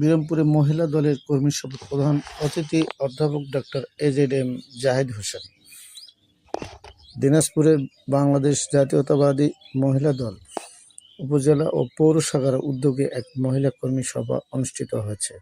বিরামপুরে মহিলা দলের কর্মী সভা প্রধান অতিথি অধ্যাপক doctor AZ M Zahid Hossain. দিনাজপুরে বাংলাদেশ জাতীয়তাবাদী মহিলা দল উপজেলা ও পৌর শাখার উদ্যোগে এক মহিলা কর্মী সভা অনুষ্ঠিত হয়েছে।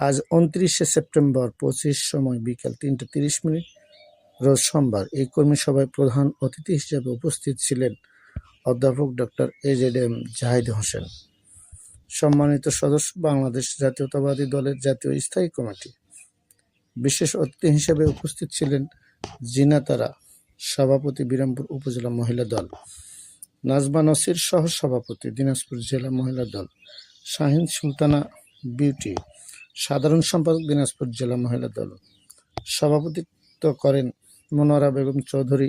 আজ উনত্রিশে সেপ্টেম্বর পঁচিশ সময় বিকাল তিনটে তিরিশ মিনিট রোজ সোমবার এই কর্মী সভায় প্রধান অতিথি হিসেবে উপস্থিত ছিলেন অধ্যাপক doctor AZ M Zahid Hossain. সম্মানিত সদস্য বাংলাদেশ জাতীয়তাবাদী দলের জাতীয় স্থায়ী কমিটি। বিশেষ অতিথি হিসেবে উপস্থিত ছিলেন জিনাতারা সভাপতি বিরামপুর উপজেলা মহিলা দল, নাজমা নসির সহ সভাপতি দিনাজপুর জেলা মহিলা দল, শাহিন সুলতানা বিউটি, সাধারণ সম্পাদক দিনাজপুর জেলা মহিলা দল, সভাপতিত্ব করেন মনোয়ারা বেগম চৌধুরী,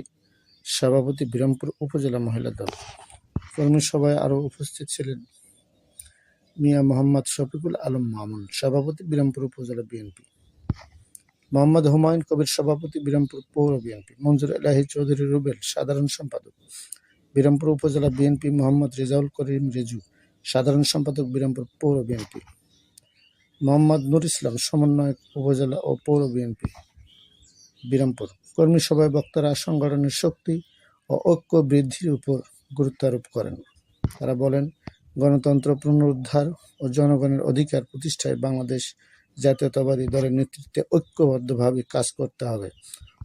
সভাপতি বিরামপুর উপজেলা মহিলা দল। কর্মী সভায় আরও উপস্থিত ছিলেন মিয়া মোহাম্মদ শফিকুল আলম মামুন, সভাপতি বিরামপুর উপজেলা বিএনপি। মোহাম্মদ হুমায়ুন কবির সভাপতি বিরামপুর পৌর বিএনপি। মঞ্জুর এলাহি চৌধুরী রুবেল, সাধারণ সম্পাদক। বিরামপুর উপজেলা বিএনপি মোহাম্মদ রেজাউল করিম রেজু, সাধারণ সম্পাদক বিরামপুর পৌর বিএনপি। মোহাম্মদ নুর ইসলাম, সমন্বয়ক উপজেলা ও পৌর বিএনপি। বিরামপুর। কর্মী সভায় বক্তারা সংগঠনের শক্তি ও ঐক্য বৃদ্ধির উপর গুরুত্ব আরোপ করেন। তারা বলেন গণতন্ত্র পুনরুদ্ধার ও জনগণের অধিকার প্রতিষ্ঠায় বাংলাদেশ জাতীয়তাবাদী দলের নেতৃত্বে ঐক্যবদ্ধভাবে কাজ করতে হবে।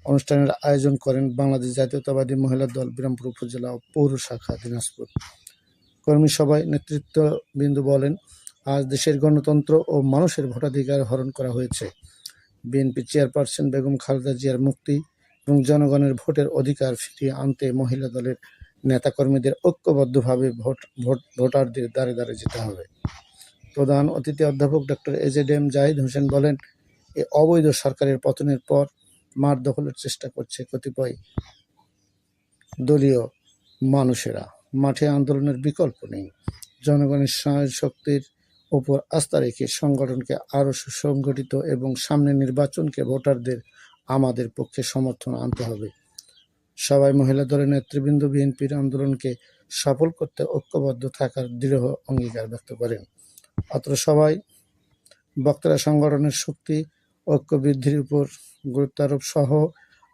অনুষ্ঠানের আয়োজন করেন বাংলাদেশ জাতীয়তাবাদী মহিলা দল বিরামপুর উপজেলা ও পৌর শাখা দিনাজপুর। কর্মী সভায় নেতৃত্ববৃন্দ বলেন, আজ দেশের গণতন্ত্র ও মানুষের ভোটাধিকার হরণ করা হয়েছে। বিএনপি চেয়ারপারসন বেগম খালেদা জিয়ার মুক্তি এবং জনগণের ভোটের অধিকার ফিরিয়ে আনতে মহিলা দলের নেতাকর্মীদের ঐক্যবদ্ধভাবে ভোট ভোট, ভোটারদের দ্বারে দ্বারে যেতে হবে। প্রধান অতিথি অধ্যাপক doctor AZ M Zahid Hossain বলেন এই অবৈধ সরকারের পতনের পর মার দখলের চেষ্টা করছে কতিপয় দলীয় মানুষেরা। মাঠে আন্দোলনের বিকল্প নেই। জনগণের সহায় শক্তির উপর আস্থা রেখে সংগঠনকে আরও সুসংগঠিত এবং সামনে নির্বাচনকে ভোটারদের আমাদের পক্ষে সমর্থন আনতে হবে। সবাই মহিলা দলের নেতৃবৃন্দ বিএনপির আন্দোলনকে সফল করতে ঐক্যবদ্ধ থাকার দৃঢ় অঙ্গীকার ব্যক্ত করেন। অত্র সবাই বক্তারা সংগঠনের শক্তি, ঐক্য বৃদ্ধির উপর গুরুত্ব আরোপ সহ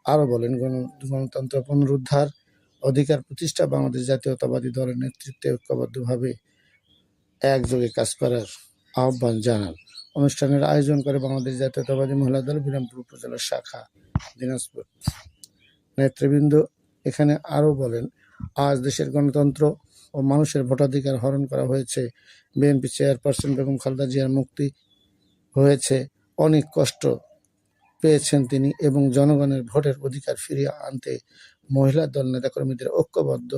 আরও বলেন, গণ- গণতন্ত্র পুনরুদ্ধার অধিকার প্রতিষ্ঠা বাংলাদেশ জাতীয়তাবাদী দলের নেতৃত্বে ঐক্যবদ্ধভাবে একযোগে কাজ করার আহ্বান জানান। অনুষ্ঠানের আয়োজন করে বাংলাদেশ জাতীয়তাবাদী মহিলা দল বিরামপুর উপজেলার শাখা, দিনাজপুর। নেতৃবৃন্দ এখানে আরও বলেন, আজ দেশের গণতন্ত্র ও মানুষের ভোটাধিকার হরণ করা হয়েছে। বিএনপি চেয়ারপারসন বেগম খালেদা জিয়ার মুক্তি হয়েছে। অনেক কষ্ট পেয়েছেন তিনি এবং জনগণের ভোটের অধিকার ফিরিয়ে আনতে মহিলা দল নেতাকর্মীদের ঐক্যবদ্ধ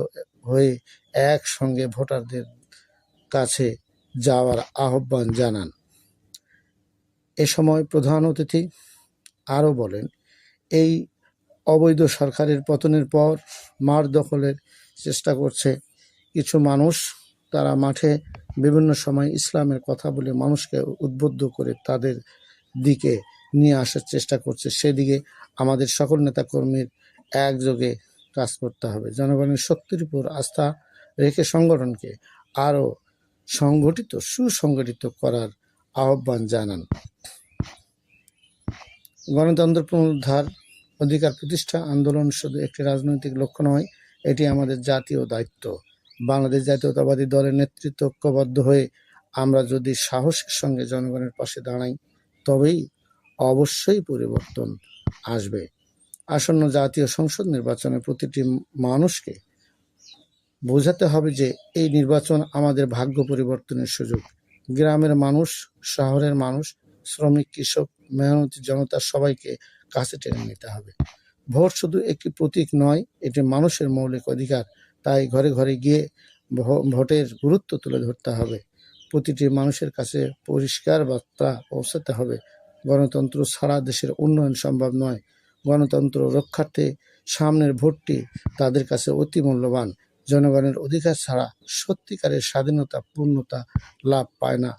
হয়ে একসঙ্গে ভোটারদের কাছে যাওয়ার আহ্বান জানান। এ সময় প্রধান অতিথি আরও বলেন, এই অবৈধ সরকারের পতনের পর মাঠ দখলের চেষ্টা করছে কিছু মানুষ। তারা মাঠে বিভিন্ন সময় ইসলামের কথা বলে মানুষকে উদ্বুদ্ধ করে তাদের দিকে নিয়ে আসার চেষ্টা করছে। সেদিকে আমাদের সকল নেতাকর্মীর একযোগে কাজ করতে হবে। জনগণের শক্তির উপর আস্থা রেখে সংগঠনকে আরও সংগঠিত, সুসংগঠিত করার আহ্বান জানান। গণতন্ত্র পুনরুদ্ধার অধিকার প্রতিষ্ঠা আন্দোলন শুধু একটি রাজনৈতিক লক্ষ্য নয়, এটি আমাদের জাতীয় দায়িত্ব। বাংলাদেশ জাতীয়তাবাদী দলের নেতৃত্ব ঐক্যবদ্ধ হয়ে আমরা যদি সাহসের সঙ্গে জনগণের পাশে দাঁড়াই, তবেই অবশ্যই পরিবর্তন আসবে। আসন্ন জাতীয় সংসদ নির্বাচনে প্রতিটি মানুষকে বোঝাতে হবে যে এই নির্বাচন আমাদের ভাগ্য পরিবর্তনের সুযোগ। গ্রামের মানুষ, শহরের মানুষ, শ্রমিক, কৃষক, মেহনতি জনতা সবাইকে কাছে টেনে নিতে হবে। ভোট শুধু একটি প্রতীক নয়, এটি মানুষের মৌলিক অধিকার। তাই ঘরে ঘরে গিয়ে ভোটের গুরুত্ব তুলে ধরতে হবে। প্রতিটি মানুষের কাছে পরিষ্কার বার্তা পৌঁছাতে হবে। গণতন্ত্র ছাড়া দেশের উন্নয়ন সম্ভব নয়। গণতন্ত্র রক্ষার্থে সামনের ভোটটি তাদের কাছে অতি মূল্যবান। জনগণের অধিকার ছাড়া সত্যিকারের স্বাধীনতা, পূর্ণতা লাভ পায় না।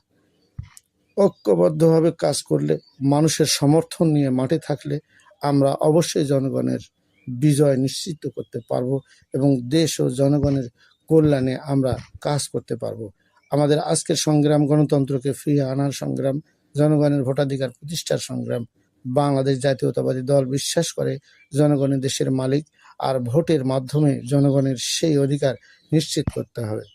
ঐক্যবদ্ধভাবে কাজ করলে, মানুষের সমর্থন নিয়ে মাঠে থাকলে আমরা অবশ্যই জনগণের বিজয় নিশ্চিত করতে পারব এবং দেশ ও জনগণের কল্যাণে আমরা কাজ করতে পারব। আমাদের আজকের সংগ্রাম গণতন্ত্রকে ফিরিয়ে আনার সংগ্রাম, জনগণের ভোটাধিকার প্রতিষ্ঠার সংগ্রাম, বাংলাদেশ জাতীয়তাবাদী দল বিশ্বাস করে জনগণের দেশের মালিক আর ভোটের মাধ্যমে জনগণের সেই অধিকার নিশ্চিত করতে হবে।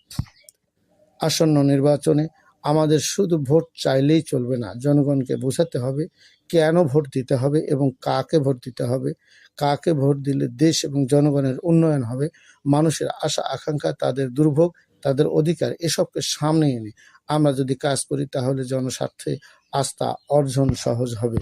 আসন্ন নির্বাচনে আমাদের শুধু ভোট চাইলেই চলবে না, জনগণকে বোঝাতে হবে কেন ভোট দিতে হবে এবং কাকে ভোট দিতে হবে। কাকে ভোট দিলে দেশ এবং জনগণের উন্নয়ন হবে? মানুষের আশা, আকাঙ্ক্ষা, তাদের দুর্ভোগ, তাদের অধিকার, এসবকে সামনে এনে আমরা যদি কাজ করি তাহলে জনস্বার্থে আস্থা অর্জন সহজ হবে।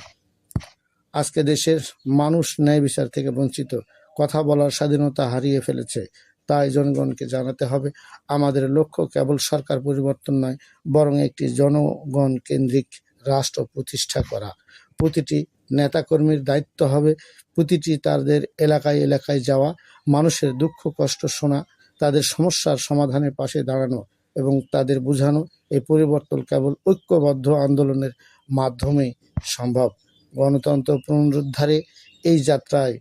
আজকে দেশের মানুষ ন্যায় বিচার থেকে বঞ্চিত, কথা বলার স্বাধীনতা হারিয়ে ফেলেছে তাই জনগণকে জানাতে হবে, আমাদের লক্ষ্য কেবল সরকার পরিবর্তন নয়, বরং একটি জনগণ কেন্দ্রিক রাষ্ট্র প্রতিষ্ঠা করা। প্রতিটি নেতাকর্মীর দায়িত্ব হবে প্রতিটি তাদের এলাকায় এলাকায় যাওয়া, মানুষের দুঃখ কষ্ট শোনা, তাদের সমস্যার সমাধানের পাশে দাঁড়ানো এবং তাদের বোঝানো এই পরিবর্তন কেবল ঐক্যবদ্ধ আন্দোলনের মাধ্যমেই সম্ভব। গণতন্ত্র পুনরুদ্ধারে এই যাত্রায়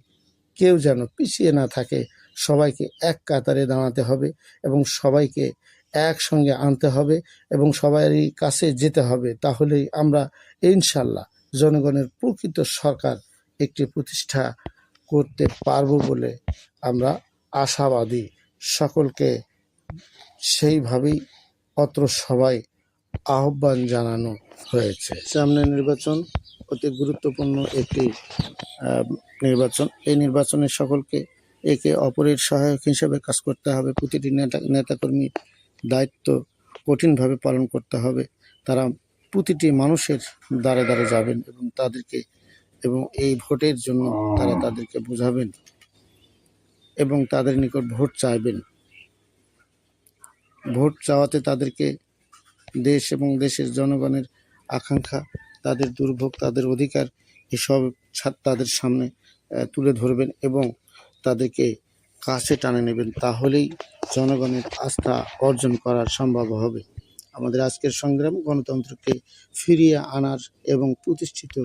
কেউ যেন পিছিয়ে না থাকে। সবাইকে এক কাতারে দাঁড়াতে হবে এবং সবাইকে একসঙ্গে আনতে হবে এবং সবারই কাছে যেতে হবে। তাহলেই আমরা ইনশাল্লাহ জনগণের প্রকৃত সরকার একটি প্রতিষ্ঠা করতে পারব বলে আমরা আশাবাদী। সকলকে সেইভাবেই অত্র সবাই আহ্বান জানানো হয়েছে। সামনে নির্বাচন অতি গুরুত্বপূর্ণ একটি নির্বাচন। এই নির্বাচনে সকলকে একে অপরের সহায়ক হিসেবে কাজ করতে হবে। প্রতিটি নেতা নেতাকর্মী দায়িত্ব কঠিনভাবে পালন করতে হবে। তারা প্রতিটি মানুষের দ্বারে দ্বারে যাবেন এবং তাদেরকে, এবং এই ভোটের জন্য তারা তাদেরকে বোঝাবেন এবং তাদের নিকট ভোট চাইবেন। ভোট চাওয়াতে তাদেরকে দেশ এবং দেশের জনগণের আকাঙ্ক্ষা, তাদের দুর্ভোগ, তাদের অধিকার, এসব তাদের সামনে তুলে ধরবেন এবং তাদেরকে কাছে টানে নেবেন, তাহলেই জনগণের আস্থা অর্জন করার সম্ভব হবে। আমাদের আজকের সংগ্রাম গণতন্ত্রকে ফিরিয়ে আনার এবং প্রতিষ্ঠিত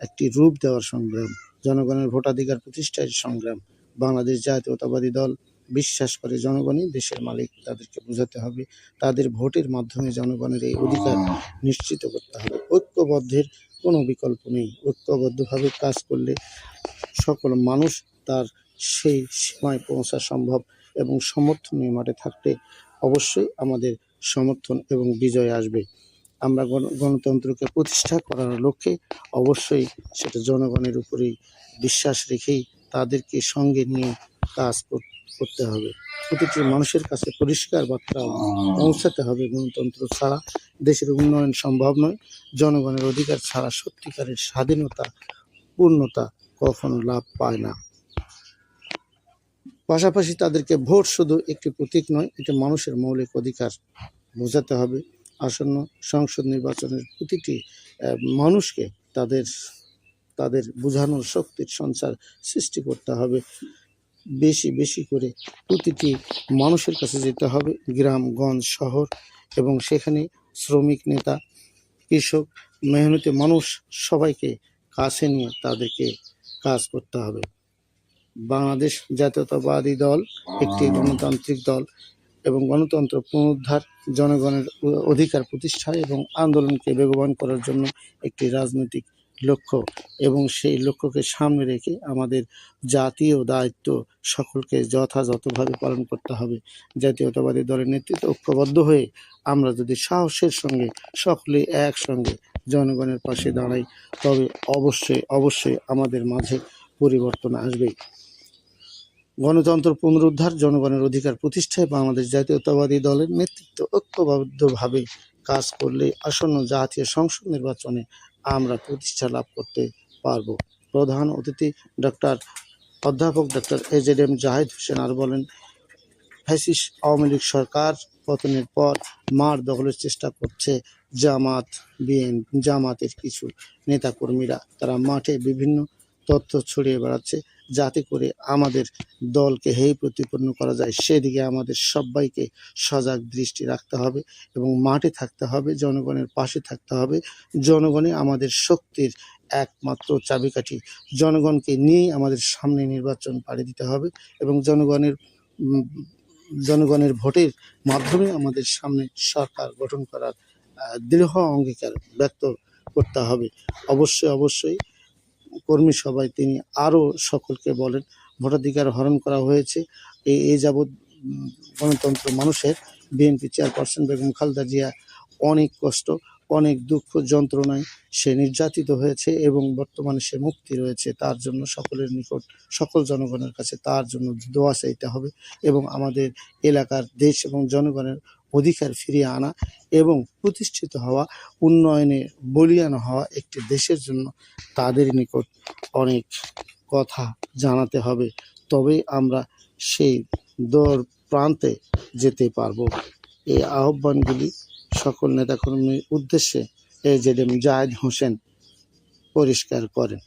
একটি রূপ দেওয়ার সংগ্রাম, জনগণের ভোটাধিকার প্রতিষ্ঠার সংগ্রাম, বাংলাদেশ জাতীয়তাবাদী দল বিশ্বাস করে জনগণই দেশের মালিক, তাদেরকে বোঝাতে হবে, তাদের ভোটের মাধ্যমে জনগণের এই অধিকার নিশ্চিত করতে হবে। ঐক্যবদ্ধের কোনো বিকল্প নেই। ঐক্যবদ্ধভাবে কাজ করলে সকল মানুষ তার সেই সীমায় পৌঁছা সম্ভব এবং সমর্থন নিয়ে মাঠে থাকলে অবশ্যই আমাদের সমর্থন এবং বিজয় আসবে। আমরা গণ- গণতন্ত্রকে প্রতিষ্ঠা করার লক্ষ্যে অবশ্যই সেটা জনগণের উপরেই বিশ্বাস রেখেই তাদেরকে সঙ্গে নিয়ে কাজ কর- করতে হবে। প্রতিটি মানুষের কাছে পরিষ্কার বার্তা পৌঁছাতে হবে। গণতন্ত্র ছাড়া দেশের উন্নয়ন সম্ভব নয়। জনগণের অধিকার ছাড়া সত্যিকারের স্বাধীনতা, পূর্ণতা কখনো লাভ পায় না। পাশাপাশি তাদেরকে ভোট শুধু একটি প্রতীক নয়, এটা মানুষের মৌলিক অধিকার। বোঝাতে হবে আসন্ন সংসদ নির্বাচনের প্রতিটি মানুষকে তাদের তাদের বোঝানোর শক্তির সঞ্চার সৃষ্টি করতে হবে। বেশি বেশি করে প্রতিটি মানুষের কাছে যেতে হবে গ্রামগঞ্জ শহর এবং সেখানে শ্রমিক, নেতা, কৃষক, মেহনতি মানুষ সবাইকে কাছে নিয়ে তাদেরকে কাজ করতে হবে। বাংলাদেশ জাতীয়তাবাদী দল, একটি গণতান্ত্রিক দল এবং গণতন্ত্র পুনরুদ্ধার জনগণের অধিকার প্রতিষ্ঠা এবং আন্দোলনকে বেগবান করার জন্য একটি রাজনৈতিক লক্ষ্য এবং সেই লক্ষ্যকে সামনে রেখে আমাদের জাতীয় দায়িত্ব সকলকে যথাযথভাবে পালন করতে হবে। জাতীয়তাবাদী দলের নেতৃত্বে ঐক্যবদ্ধ হয়ে আমরা যদি সাহসের সঙ্গে সকলে একসঙ্গে জনগণের পাশে দাঁড়াই, তবে অবশ্যই অবশ্যই আমাদের মাঝে পরিবর্তন আসবে গণতন্ত্র পুনরুদ্ধার, জনগণের অধিকার প্রতিষ্ঠায় বাংলাদেশ জাতীয়তাবাদী দলের নেতৃত্ব ঐক্যবদ্ধভাবে কাজ করলে আসন্ন জাতীয় সংসদ নির্বাচনে আমরা প্রতিষ্ঠা লাভ করতে পারব। প্রধান অতিথি ডক্টর অধ্যাপক doctor AZ M Zahid Hossain আর বলেন, ফ্যাসিস আওয়ামী লীগ সরকার পতনের পর মার দখলের চেষ্টা করছে জামাত, বিএন, জামাতের কিছু নেতাকর্মীরা। তারা মাঠে বিভিন্ন তথ্য ছড়িয়ে বেড়াচ্ছে যাতে করে আমাদের দলকে হেয় প্রতিপন্ন করা যায়। সেদিকে আমাদের সবাইকে সজাগ দৃষ্টি রাখতে হবে এবং মাঠে থাকতে হবে, জনগণের পাশে থাকতে হবে। জনগণে আমাদের শক্তির একমাত্র চাবিকাঠি। জনগণকে নিয়েই আমাদের সামনে নির্বাচন পাড়ি দিতে হবে এবং জনগণের জনগণের ভোটের মাধ্যমে আমাদের সামনে সরকার গঠন করার দৃঢ় অঙ্গীকার ব্যক্ত করতে হবে। অবশ্যই অবশ্যই কর্মী সভায় তিনি আরও সকলকে বলেন, ভোটাধিকার হরণ করা হয়েছে। এই এই যাবৎ গণতন্ত্র মানুষের, বিএনপি চেয়ারপারসন বেগম খালেদা জিয়া অনেক কষ্ট, অনেক দুঃখ, যন্ত্রণায় সে নির্যাতিত হয়েছে এবং বর্তমানে সে মুক্তি রয়েছে। তার জন্য সকলের নিকট, সকল জনগণের কাছে তার জন্য দোয়া চাইতে হবে এবং আমাদের এলাকার দেশ এবং জনগণের অধিকার ফিরিয়ে আনা এবং প্রতিষ্ঠিত হওয়া, উন্নয়নে বলিয়ান হওয়া একটি দেশের জন্য তাদের নিকট অনেক কথা জানাতে হবে। তবেই আমরা সেই দর প্রান্তে যেতে পারব। এই আহ্বানগুলি সকল নেতাকর্মীর উদ্দেশ্যে A Z M Zahed Hossain পরিষ্কার করেন।